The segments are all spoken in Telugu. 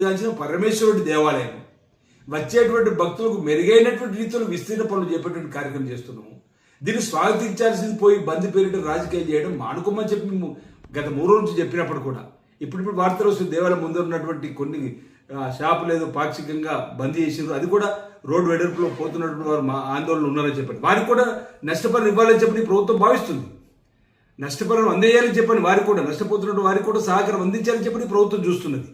దాల్చిన పరమేశ్వరుడి దేవాలయం. వచ్చేటువంటి భక్తులకు మెరుగైనటువంటి రీతిలో విస్తీర్ణ పనులు చెప్పేటువంటి కార్యక్రమం చేస్తున్నాము. దీన్ని స్వాగతించాల్సింది పోయి బంద్ పేరిట రాజకీయాలు చేయడం మానుకోమని చెప్పి మేము గత మూడు నుంచి చెప్పినప్పుడు కూడా. ఇప్పుడు ఇప్పుడు వార్తలు వస్తుంది దేవాలయం ముందు ఉన్నటువంటి కొన్ని ఆ, షాపులు ఏదో పాక్షికంగా బంద్ చేసారు అది కూడా రోడ్డు వెడల్పులో పోతున్నటువంటి వారు మా ఆందోళన ఉన్నారని చెప్పండి. వారికి కూడా నష్టపరిహారం ఇవ్వాలని చెప్పి ప్రభుత్వం భావిస్తుంది. నష్టపరిహారం అందేయాలని చెప్పని వారికి కూడా నష్టపోతున్నటువంటి వారికి కూడా సహకారం అందించాలని చెప్పని ప్రభుత్వం చూస్తున్నది.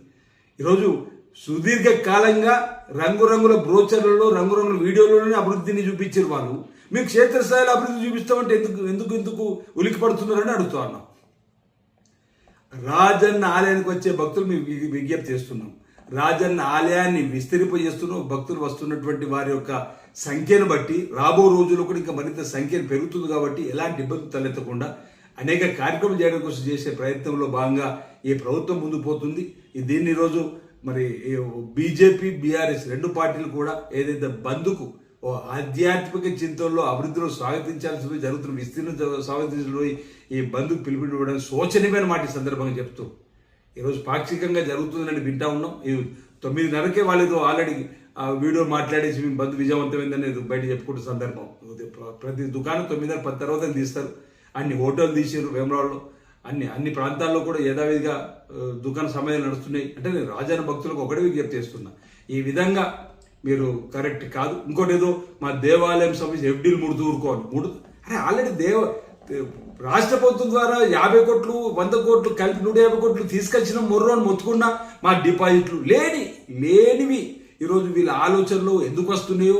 ఈరోజు సుదీర్ఘ కాలంగా రంగురంగుల బ్రోచర్లలో రంగురంగుల వీడియోలలోనే అభివృద్ధిని చూపించారు వాళ్ళు. మీకు క్షేత్రస్థాయిలో అభివృద్ధి చూపిస్తామంటే ఎందుకు ఎందుకు ఎందుకు ఉలికి పడుతున్నారని అడుగుతా ఉన్నాం. రాజన్న ఆలయానికి వచ్చే భక్తులు మేము వి- విజ్ఞప్తి చేస్తున్నాం. రాజన్న ఆలయాన్ని విస్తరింపజేస్తున్నాం భక్తులు వస్తున్నటువంటి వారి యొక్క సంఖ్యను బట్టి రాబో రోజుల్లో కూడా ఇంకా మరింత సంఖ్యను పెరుగుతుంది కాబట్టి ఎలాంటి ఇబ్బంది తలెత్తకుండా అనేక కార్యక్రమాలు చేయడం కోసం చేసే ప్రయత్నంలో భాగంగా ఈ ప్రభుత్వం ముందు పోతుంది. దీన్ని ఈరోజు మరి బీజేపీ బీఆర్ఎస్ రెండు పార్టీలు కూడా ఏదైతే బంద్కు ఓ ఆధ్యాత్మిక చింతనలో అభివృద్ధిలో స్వాగతించాల్సి జరుగుతున్న విస్తీర్ణ స్వాగతించడం ఈ బంధుకు పిలుపునివ్వడం శోచనీయమైన మాట ఈ సందర్భంగా చెప్తూ. ఈరోజు పాక్షికంగా జరుగుతుందని వింటా ఉన్నాం. ఈ తొమ్మిదిన్నరకే వాళ్ళు ఆల్రెడీ ఆ వీడియో మాట్లాడేసి మేము బంధు విజయవంతమైందని బయట చెప్పుకుంటున్న సందర్భం. ప్రతి దుకాణం తొమ్మిదిన్నర పది తర్వాత తీస్తారు. అన్ని హోటల్ తీసారు వేమరాళ్ళు అన్ని అన్ని ప్రాంతాల్లో కూడా యథావిధిగా దుకాణ సమయాలు నడుస్తున్నాయి. అంటే నేను రాజాన భక్తులకు ఒకటే విజ్ఞప్తి చేస్తున్నా. ఈ విధంగా మీరు కరెక్ట్ కాదు. ఇంకోటి ఏదో మా దేవాలయం సంబంధించి ఎఫ్డీలు ముడుతూ ఊరుకోవాలి. ముడు అరే ఆల్రెడీ దేవ రాష్ట్ర ప్రభుత్వం ద్వారా యాభై కోట్లు వంద కోట్లు కలిపి నూట యాభై కోట్లు తీసుకొచ్చిన మొర్రోని మొత్తుకున్నా మా డిపాజిట్లు లేని లేనివి ఈరోజు వీళ్ళ ఆలోచనలు ఎందుకు వస్తున్నాయో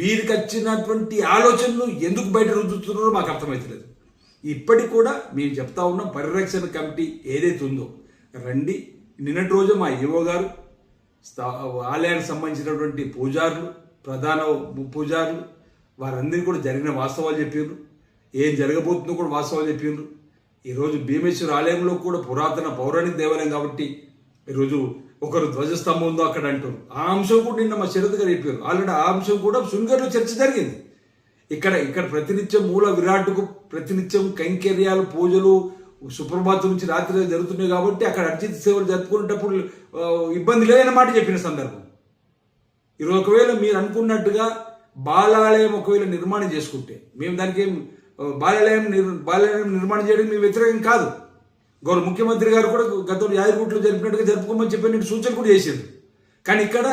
వీరికి వచ్చినటువంటి ఆలోచనలు ఎందుకు బయట రుద్దుతున్నారో మాకు అర్థమవుతలేదు ఇప్పటికి కూడా మేము చెప్తా ఉన్నాం పరిరక్షణ కమిటీ ఏదైతే ఉందో రండి. నిన్నటి రోజు మా ఈవో గారు ఆలయానికి సంబంధించినటువంటి పూజారులు ప్రధాన పూజారులు వారందరికీ కూడా జరిగిన వాస్తవాలు చెప్పిండ్రు ఏం జరగబోతుందో కూడా వాస్తవాలు చెప్పిండ్రు ఈరోజు భీమేశ్వర ఆలయంలో కూడా పురాతన పౌరాణిక దేవాలయం కాబట్టి ఈరోజు ఒకరు ధ్వజస్తంభం ఉందో అక్కడ అంటారు ఆ అంశం కూడా నిన్న మా శరత్ గారు చెప్పారు ఆల్రెడీ ఆ అంశం కూడా శృంగర్లో చర్చ జరిగింది. ఇక్కడ ఇక్కడ ప్రతినిత్యం మూల విరాట్కు ప్రతినిత్యం కైంకర్యాలు పూజలు సుప్రభాతం నుంచి రాత్రి జరుగుతున్నాయి కాబట్టి అక్కడ అర్జిత సేవలు జరుపుకునేటప్పుడు ఇబ్బంది లేదన్నమాట చెప్పిన సందర్భం. ఈరోజు ఒకవేళ మీరు అనుకున్నట్టుగా బాలాలయం ఒకవేళ నిర్మాణం చేసుకుంటే మేము దానికి ఏం బాలాలయం నిర్- బాలాలయం నిర్మాణం చేయడం మేము వ్యతిరేకం కాదు. గౌరవ ముఖ్యమంత్రి గారు కూడా గతంలో యాదగిరిగుట్లో జరిపినట్టుగా జరుపుకోమని చెప్పి నేను సూచన కూడా చేశారు కానీ ఇక్కడ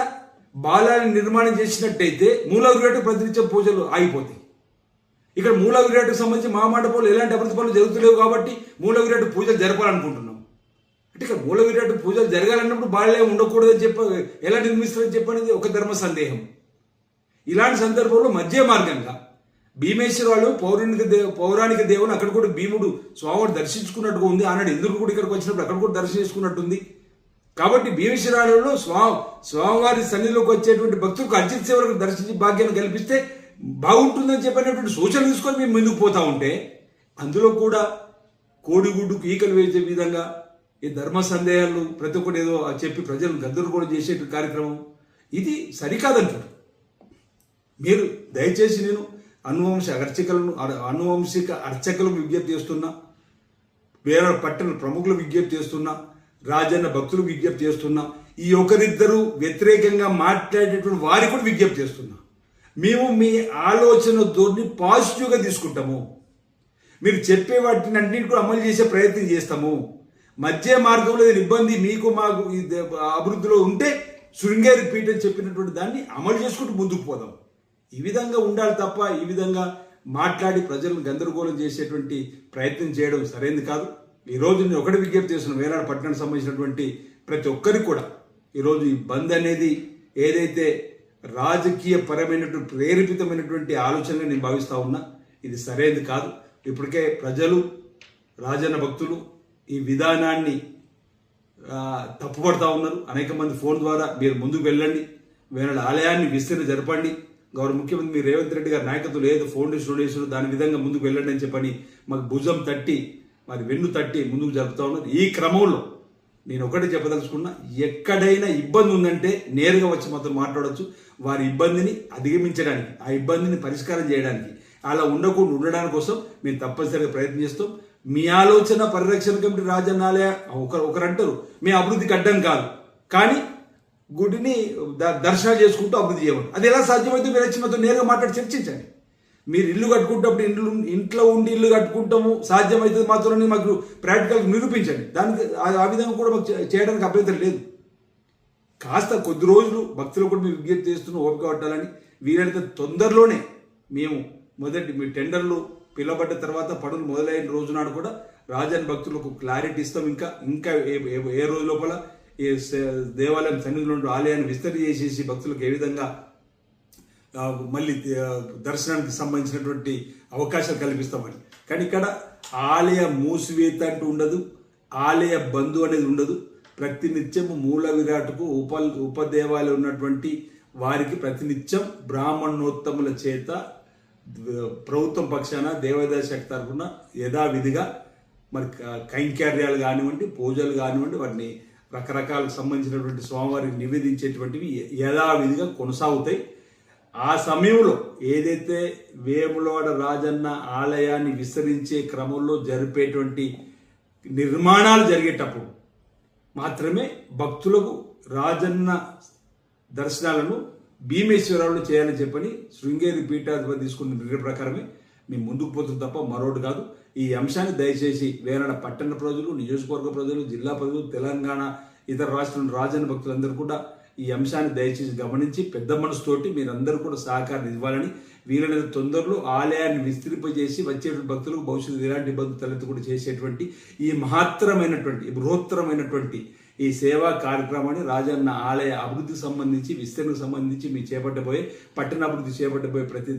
బాలాలయం నిర్మాణం చేసినట్టయితే మూల విరాట్ ప్రతినిత్యం పూజలు ఆగిపోతాయి. ఇక్కడ మూల విరాట్కు సంబంధించి మా మండపంలో ఎలాంటి అభివృద్ధి పనులు జరుగుతులేవు కాబట్టి మూల విరాట్ పూజలు జరపాలనుకుంటున్నాం. అంటే ఇక్కడ మూల విరాట్ పూజలు జరగాలన్నప్పుడు బాల్యం ఉండకూడదని చెప్ప ఎలా నిర్మిస్తారని చెప్పనేది ఒక ధర్మ సందేహం. ఇలాంటి సందర్భంలో మధ్య మార్గంగా భీమేశ్వర వాళ్ళు పౌరాణిక దేవ పౌరాణిక దేవుని అక్కడ కూడా భీముడు స్వామిని దర్శించుకున్నట్టుగా ఉంది. ఆనాడు ఇంద్రుడు కూడా ఇక్కడికి వచ్చినప్పుడు అక్కడ కూడా దర్శించుకున్నట్టుంది కాబట్టి భీమేశ్వరాలలో స్వా స్వామివారి సన్నిధిలోకి వచ్చేటువంటి భక్తులకు అర్జిత్ సేవలకు దర్శించి భాగ్యాన్ని కల్పిస్తే బాగుంటుందని చెప్పినటువంటి సూచన తీసుకొని మేము ముందుకు పోతా ఉంటే అందులో కూడా కోడిగుడ్డుకు ఈకలు వేసే విధంగా ఈ ధర్మ సందేహాలు ప్రతి ఒక్కటి ఏదో చెప్పి ప్రజలను గద్దరు చేసే కార్యక్రమం. ఇది సరికాదంటారు. మీరు దయచేసి నేను అనువంశ అర్చకులను అనువంశిక అర్చకులకు విజ్ఞప్తి చేస్తున్నా వేరే పట్టణ ప్రముఖులు విజ్ఞప్తి చేస్తున్నా రాజన్న భక్తులు విజ్ఞప్తి చేస్తున్నా. ఈ ఒకరిద్దరు వ్యతిరేకంగా మాట్లాడేటువంటి వారికి కూడా విజ్ఞప్తి చేస్తున్నా. మేము మీ ఆలోచన ధోరణి పాజిటివ్గా తీసుకుంటాము. మీరు చెప్పే వాటిని అన్నింటి కూడా అమలు చేసే ప్రయత్నం చేస్తాము. మధ్య మార్గంలో ఇబ్బంది మీకు మాకు అభివృద్ధిలో ఉంటే శృంగేరి పీఠం చెప్పినటువంటి దాన్ని అమలు చేసుకుంటూ ముందుకు పోదాం. ఈ విధంగా ఉండాలి తప్ప ఈ విధంగా మాట్లాడి ప్రజలను గందరగోళం చేసేటువంటి ప్రయత్నం చేయడం సరైనది కాదు. ఈ రోజు నేను ఒకటి విజ్ఞప్తి చేస్తున్నాను. వేలాడ పట్టణానికి సంబంధించినటువంటి ప్రతి ఒక్కరికి కూడా ఈరోజు ఈ బంద్ అనేది ఏదైతే రాజకీయ పరమైనటువంటి ప్రేరేపితమైనటువంటి ఆలోచనగా నేను భావిస్తా ఉన్నా ఇది సరైనది కాదు. ఇప్పటికే ప్రజలు రాజన్న భక్తులు ఈ విధానాన్ని తప్పుపడతా ఉన్నారు. అనేక మంది ఫోన్ ద్వారా మీరు ముందుకు వెళ్ళండి. వేరే ఆలయాన్ని విస్తరణ జరపండి. గౌరవ ముఖ్యమంత్రి మీ రేవంత్ రెడ్డి గారి నాయకత్వం లేదు ఫౌండేషన్ ఉండేసారు దాని విధంగా ముందుకు వెళ్ళండి అని చెప్పని మాకు భుజం తట్టి మరి వెన్ను తట్టి ముందుకు జరుపుతా ఉన్నది. ఈ క్రమంలో నేను ఒకటి చెప్పదలుచుకున్నా ఎక్కడైనా ఇబ్బంది ఉందంటే నేరుగా వచ్చి మాత్రం మాట్లాడవచ్చు వారి ఇబ్బందిని అధిగమించడానికి ఆ ఇబ్బందిని పరిష్కారం చేయడానికి. అలా ఉండకుండా ఉండడానికి కోసం మేము తప్పనిసరిగా ప్రయత్నం చేస్తాం. మీ ఆలోచన పరిరక్షణ కమిటీ రాజన్నాలయ ఒకరు ఒకరు అంటారు మీ అభివృద్ధికి అడ్డం కాదు. కానీ గుడిని ద- దర్శనం చేసుకుంటూ అభివృద్ధి చేయమని. అది ఎలా సాధ్యమైతే మీరు వచ్చి మాతో నేరుగా మాట్లాడి చర్చించండి. మీరు ఇల్లు కట్టుకుంటప్పుడు ఇంట్లో ఇంట్లో ఉండి ఇల్లు కట్టుకుంటాము సాధ్యమైతే మాత్రమే మాకు ప్రాక్టికల్ నిరూపించండి. దానికి ఆ- ఆ విధంగా కూడా మాకు చే- చేయడానికి అభ్యంతరం లేదు. కాస్త కొద్ది రోజులు భక్తులు కూడా మేము విజ్ఞప్తి చేస్తున్న ఓపిక పట్టాలని వీలైతే తొందరలోనే మేము మొదటి మీ టెండర్లు పిలవబడ్డ తర్వాత పనులు మొదలైన రోజు నాడు కూడా రాజాని భక్తులకు క్లారిటీ ఇస్తాం. ఇంకా ఇంకా ఏ- ఏ- రోజు లోపల ఈ దేవాలయం సన్నిధిలో ఆలయాన్ని విస్తరి చేసేసి భక్తులకు ఏ విధంగా మళ్ళీ దర్శనానికి సంబంధించినటువంటి అవకాశాలు కల్పిస్తామని. కానీ ఇక్కడ ఆలయ మూసివేత అంటూ ఉండదు ఆలయ బంధు అనేది ఉండదు. ప్రతినిత్యం మూల విరాట్కు ఉప ఉపదేవాలు ఉన్నటువంటి వారికి ప్రతినిత్యం బ్రాహ్మణోత్తముల చేత ప్రభుత్వం పక్షాన దేవాదాయ శాఖ తరఫున యథావిధిగా మరి కైంకర్యాలు కానివ్వండి పూజలు కానివ్వండి వాటిని రకరకాలకు సంబంధించినటువంటి స్వామివారికి నివేదించేటువంటివి యథావిధిగా కొనసాగుతాయి. ఆ సమయంలో ఏదైతే వేములవాడ రాజన్న ఆలయాన్ని విస్తరించే క్రమంలో జరిపేటువంటి నిర్మాణాలు జరిగేటప్పుడు మాత్రమే భక్తులకు రాజన్న దర్శనాలను భీమేశ్వరంలో చేయాలని చెప్పని శృంగేరి పీఠాధిపతి తీసుకున్న నిర్ణయం ప్రకారమే మేము ముందుకు పోతుంది తప్ప మరోటి కాదు. ఈ అంశాన్ని దయచేసి వేరడ పట్టణ ప్రజలు నియోజకవర్గ ప్రజలు జిల్లా ప్రజలు తెలంగాణ ఇతర రాష్ట్రంలో రాజన్న భక్తులందరూ కూడా ఈ అంశాన్ని దయచేసి గమనించి పెద్ద మనసుతోటి మీరందరూ కూడా సహకారం ఇవ్వాలని వీలైనంత తొందరలో ఆలయాన్ని విస్తరింపజేసి వచ్చేటువంటి భక్తులకు భవిష్యత్తు ఇలాంటి ఇబ్బందులు తలెత్తకుండా చేసేటువంటి ఈ మహత్తరమైనటువంటి బృహత్తరమైనటువంటి ఈ సేవా కార్యక్రమాన్ని రాజన్న ఆలయ అభివృద్ధికి సంబంధించి విస్తరణకు సంబంధించి మీ చేపట్టబోయే పట్టణాభివృద్ధి చేపట్టబోయే ప్రతి